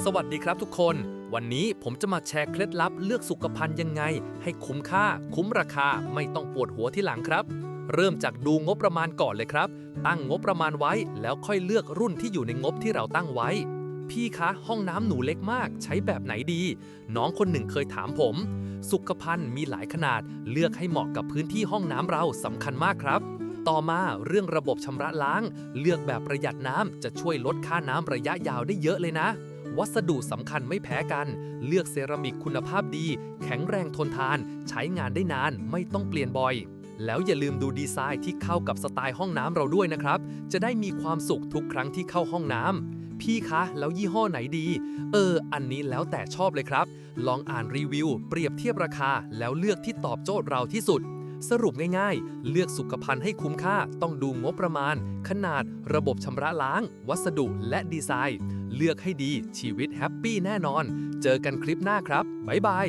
สวัสดีครับทุกคน วันนี้ผมจะมาแชร์เคล็ดลับเลือกสุขภัณฑ์ยังไง ให้คุ้มค่า คุ้มราคาไม่ต้องปวดหัวที่หลังครับ เริ่มจากดูงบประมาณก่อนเลยครับ ตั้งงบประมาณไว้แล้วค่อยเลือกรุ่นที่อยู่ในงบที่เราตั้งไว้ พี่คะห้องน้ำหนูเล็กมาก ใช้แบบไหนดี น้องคนหนึ่งเคยถามผม สุขภัณฑ์มีหลายขนาด เลือกให้เหมาะกับพื้นที่ห้องน้ำเราสำคัญมากครับต่อมาเรื่องระบบชำระล้าง เลือกแบบประหยัดน้ำจะช่วยลดค่าน้ำระยะยาวได้เยอะเลยนะ วัสดุสำคัญไม่แพ้กัน เลือกเซรามิกคุณภาพดี แข็งแรงทนทาน ใช้งานได้นานไม่ต้องเปลี่ยนบ่อย แล้วอย่าลืมดูดีไซน์ที่เข้ากับสไตล์ห้องน้ำเราด้วยนะครับ จะได้มีความสุขทุกครั้งที่เข้าห้องน้ำพี่คะ แล้วยี่ห้อไหนดี เออ อันนี้แล้วแต่ชอบเลยครับ ลองอ่านรีวิว เปรียบเทียบราคา แล้วเลือกที่ตอบโจทย์เราที่สุด สรุปง่ายๆ เลือกสุขภัณฑ์ให้คุ้มค่า ต้องดูงบประมาณ ขนาด ระบบชำระล้าง วัสดุและดีไซน์ เลือกให้ดีชีวิตแฮปปี้แน่นอน เจอกันคลิปหน้าครับ บ๊ายบาย